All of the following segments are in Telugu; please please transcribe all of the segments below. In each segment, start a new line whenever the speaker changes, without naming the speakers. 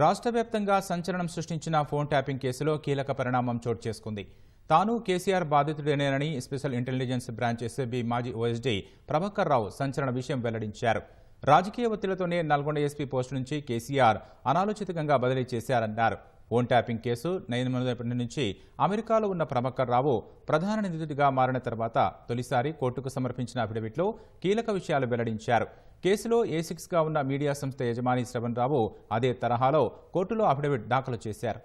రాష్ట్ర వ్యాప్తంగా సంచలనం సృష్టించిన ఫోన్ ట్యాపింగ్ కేసులో కీలక పరిణామం చోటు చేసుకుంది. తాను కేసీఆర్ బాధితుడేనేనని స్పెషల్ ఇంటెలిజెన్స్ బ్రాంచ్ ఎస్ఎబి మాజీ ఓఎస్డీ ప్రభాకర్ రావు సంచలన విషయం వెల్లడించారు. రాజకీయ ఒత్తిడితోనే నల్గొండ ఎస్పీ పోస్టు నుంచి కేసీఆర్ అనాలోచితంగా బదిలీ చేశారన్నారు. ఓన్ ట్యాపింగ్ కేసు నయనమైనప్పటి నుంచి అమెరికాలో ఉన్న ప్రభాకర్ రావు ప్రధాన నిందితుడిగా మారిన తర్వాత తొలిసారి కోర్టుకు సమర్పించిన అఫిడవిట్లో కీలక విషయాలు వెల్లడించారు. కేసులో ఏ సిక్స్గా ఉన్న మీడియా సంస్థ యజమాని శ్రవణ్ రావు అదే తరహాలో కోర్టులో అఫిడవిట్ దాఖలు చేశారు.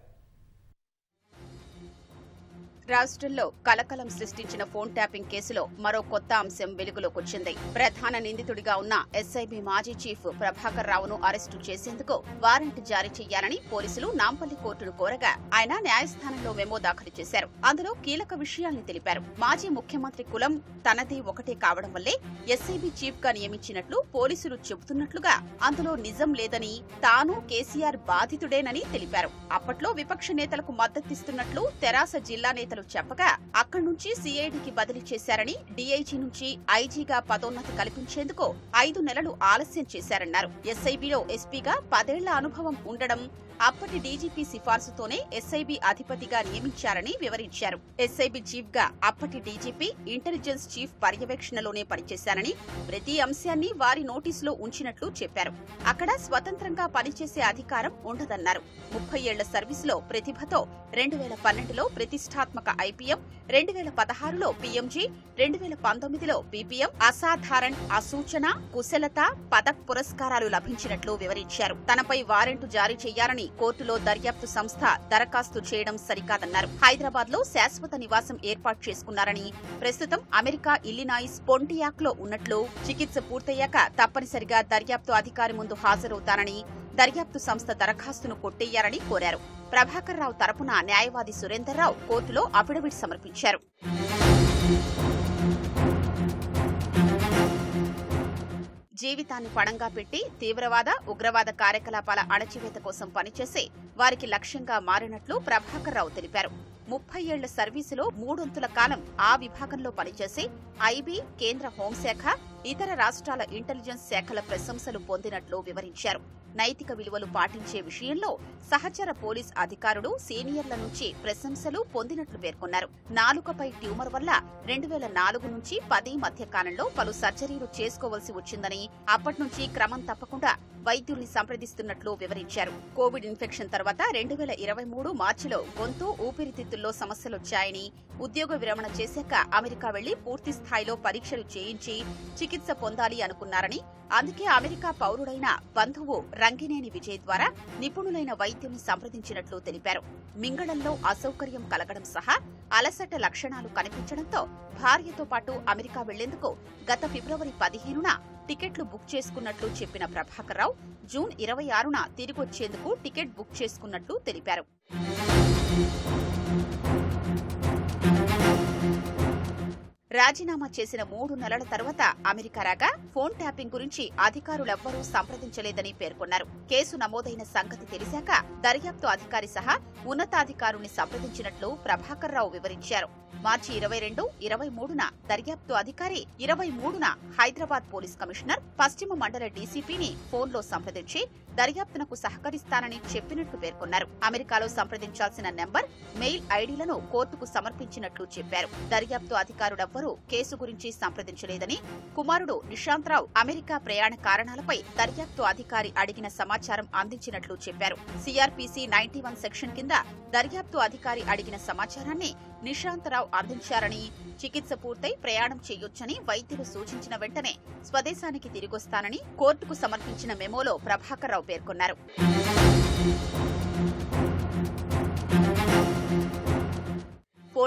రాష్ట్రంలో కలకలం సృష్టించిన ఫోన్ ట్యాపింగ్ కేసులో మరో కొత్త అంశం వెలుగులోకి వచ్చింది. ప్రధాన నిందితుడిగా ఉన్న ఎస్ఐబి మాజీ చీఫ్ ప్రభాకర్ రావును అరెస్టు చేసేందుకు వారెంట్ జారీ చేయాలని పోలీసులు నాంపల్లి కోర్టును కోరగా ఆయన న్యాయస్థానంలో మెమో దాఖలు చేశారు. అందులో కీలక విషయాల్ని తెలిపారు. మాజీ ముఖ్యమంత్రి కులం తనది ఒకటే కావడం వల్లే ఎస్ఐబి చీఫ్గా నియమించినట్లు పోలీసులు చెబుతున్నట్లుగా అందులో నిజం లేదని తాను కేసీఆర్ బాధితుడేనని తెలిపారు. అప్పట్లో విపక్ష నేతలకు మద్దతిస్తున్నట్లు తెరాస జిల్లా నేతలు చెప్పగా అక్కడి నుంచి సిఐడికి బదిలీ చేశారని డీఐజీ నుంచి ఐజీగా పదోన్నతి కల్పించేందుకు ఐదు నెలలు ఆలస్యం చేశారన్నారు. ఎస్ఐబిలో ఎస్పీగా పదేళ్ళ అనుభవం ఉండడం అప్పటి డీజీపీ సిఫార్సుతోనే ఎస్ఐబి అధిపతిగా నియమించారని వివరించారు. ఎస్ఐబి చీఫ్గా అప్పటి డీజీపీ ఇంటెలిజెన్స్ చీఫ్ పర్యవేక్షణలోనే పనిచేశారని ప్రతి అంశాన్ని వారి నోటీసులో ఉంచినట్లు చెప్పారు. అక్కడ స్వతంత్రంగా పనిచేసే అధికారం ఉండదన్నారు. ముప్పై ఏళ్ళ సర్వీసులో ప్రతిభతో రెండు వేల పన్నెండులో ప్రతిష్టాత్మక ఐపీఎం రెండు వేల పదహారులో పీఎంజీ రెండు వేల పంతొమ్మిదిలో బీపీఎం అసాధారణ్ అసూచన కుశలత పదక్ పురస్కారాలు లభించినట్లు వివరించారు. తనపై వారెంట్ జారీ చేయాలని కోర్టులో దర్యాప్తు సంస్థ దరఖాస్తు చేయడం సరికాదన్నారు. హైదరాబాద్లో శాశ్వత నివాసం ఏర్పాటు చేసుకున్నారని ప్రస్తుతం అమెరికా ఇల్లినాయిస్ పొంటియాక్లో ఉన్నట్లు చికిత్స పూర్తయ్యాక తప్పనిసరిగా దర్యాప్తు అధికారి ముందు హాజరవుతానని దర్యాప్తు సంస్థ దరఖాస్తును కొట్టేయాలని కోరారు. ప్రభాకర్ రావు తరపున న్యాయవాది సురేందర్ రావు కోర్టులో అఫిడవిట్ సమర్పించారు. జీవితాన్ని పణంగా పెట్టి తీవ్రవాద ఉగ్రవాద కార్యకలాపాల అణచివేత కోసం పనిచేసి వారికి లక్ష్యంగా మారినట్లు ప్రభాకర్ రావు తెలిపారు. ముప్పై ఏళ్ళ సర్వీసులో మూడొంతుల కాలం ఆ విభాగంలో పనిచేసి ఐబీ కేంద్ర హోంశాఖ ఇతర రాష్ట్రాల ఇంటెలిజెన్స్ శాఖల ప్రశంసలు పొందినట్లు వివరించారు. నైతిక విలువలు పాటించే విషయంలో సహచర పోలీస్ అధికారులు సీనియర్ల నుంచి ప్రశంసలు పొందినట్లు పేర్కొన్నారు. నాలుకపై ట్యూమర్ వల్ల రెండు వేల నాలుగు నుంచి పది మధ్య కాలంలో పలు సర్జరీలు చేసుకోవలసి వచ్చిందని అప్పటి నుంచి క్రమం తప్పకుండా వైద్యుల్ని సంప్రదిస్తున్నట్లు వివరించారు. కోవిడ్ ఇన్ఫెక్షన్ తర్వాత రెండు వేల ఇరవై మూడు మార్చిలో గొంతు ఊపిరితిత్తుల్లో సమస్యలొచ్చాయని ఉద్యోగ విరమణ చేశాక అమెరికా వెళ్ళి పూర్తి స్థాయిలో పరీక్షలు చేయించి చికిత్స పొందాలి అనుకున్నారని అందుకే అమెరికా పౌరుడైన బంధువు రంగినేని విజయ్ ద్వారా నిపుణులైన వైద్యుని సంప్రదించినట్లు తెలిపారు. మింగళంలో అసౌకర్యం కలగడం సహా అలసట లక్షణాలు కనిపించడంతో భార్యతో పాటు అమెరికా వెళ్ళేందుకు గత ఫిబ్రవరి పదిహేనున టికెట్లు బుక్ చేసుకున్నట్లు చెప్పిన ప్రభాకర్ రావు జూన్ ఇరవై ఆరున తిరిగొచ్చేందుకు టికెట్ బుక్ చేసుకున్నట్లు తెలిపారు. రాజీనామా చేసిన మూడు నెలల తర్వాత అమెరికా రాగా ఫోన్ ట్యాపింగ్ గురించి అధికారులెవ్వరూ సంప్రదించలేదని పేర్కొన్నారు. కేసు నమోదైన సంగతి తెలిశాక దర్యాప్తు అధికారి సహా ఉన్నతాధికారుని సంప్రదించినట్లు ప్రభాకర్ రావు వివరించారు. మార్చి ఇరవై రెండు ఇరవై మూడున దర్యాప్తు అధికారి ఇరవై మూడున హైదరాబాద్ పోలీస్ కమిషనర్ పశ్చిమ మండల డీసీపీని ఫోన్లో సంప్రదించి దర్యాప్తునకు సహకరిస్తానని చెప్పినట్లు పేర్కొన్నారు. అమెరికాలో సంప్రదించాల్సిన నెంబర్ మెయిల్ ఐడీలను కోర్టుకు సమర్పించినట్లు చెప్పారు. దర్యాప్తు అధికారులెవ్వరూ కేసు గురించి సంప్రదించలేదని కుమారుడు నిశాంతరావు అమెరికా ప్రయాణ కారణాలపై దర్యాప్తు అధికారి అడిగిన సమాచారం అందించినట్లు చెప్పారు. సిఆర్పిసి నైన్టీ వన్ సెక్షన్ కింద దర్యాప్తు అధికారి అడిగిన సమాచారాన్ని నిశాంతరావు అందించారని చికిత్స పూర్తయి ప్రయాణం చేయొచ్చని వైద్యులు సూచించిన వెంటనే స్వదేశానికి తిరిగొస్తానని కోర్టుకు సమర్పించిన మెమోలో ప్రభాకర్ రావు పేర్కొన్నారు.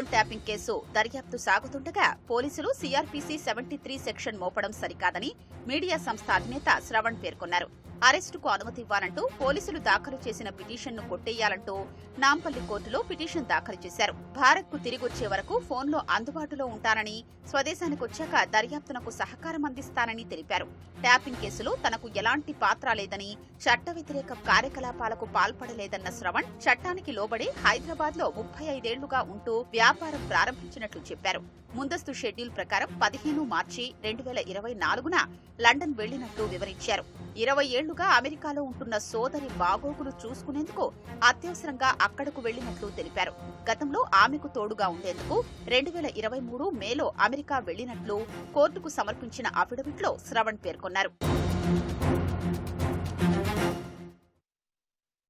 ఫోన్ ట్యాపింగ్ కేసు దర్యాప్తు సాగుతుండగా పోలీసులు సీఆర్పీసీ సెవెంటీ త్రీ సెక్షన్ మోపడం సరికాదని మీడియా సంస్థ అధినేత శ్రవణ్ పేర్కొన్నారు. అరెస్టుకు అనుమతి ఇవ్వాలంటూ పోలీసులు దాఖలు చేసిన పిటిషన్ను కొట్టేయాలంటూ నాంపల్లి కోర్టులో పిటిషన్ దాఖలు చేశారు. భారత్కు తిరిగొచ్చే వరకు ఫోన్లో అందుబాటులో ఉంటానని స్వదేశానికి వచ్చాక దర్యాప్తునకు సహకారం అందిస్తానని తెలిపారు. ట్యాపింగ్ కేసులో తనకు ఎలాంటి పాత్ర లేదని చట్ట వ్యతిరేక కార్యకలాపాలకు పాల్పడలేదన్న శ్రవణ్ చట్టానికి లోబడి హైదరాబాద్లో ముప్పై ఐదేళ్ళుగా ఉంటూ వ్యాపారం ప్రారంభించినట్లు చెప్పారు. ముందస్తు షెడ్యూల్ ప్రకారం పదిహేను మార్చి రెండు వేల ఇరవై నాలుగున లండన్ వెళ్ళినట్లు వివరించారు. ఇరవై ఏళ్ళుగా అమెరికాలో ఉంటున్న సోదరి బాగోగులు చూసుకునేందుకు అత్యవసరంగా అక్కడకు వెళ్ళినట్లు తెలిపారు. గతంలో ఆమెకు తోడుగా ఉండేందుకు రెండు వేల ఇరవై మూడు మేలో అమెరికా వెళ్ళినట్లు కోర్టుకు సమర్పించిన అఫిడవిట్లో శ్రవణ్ పేర్కొన్నారు.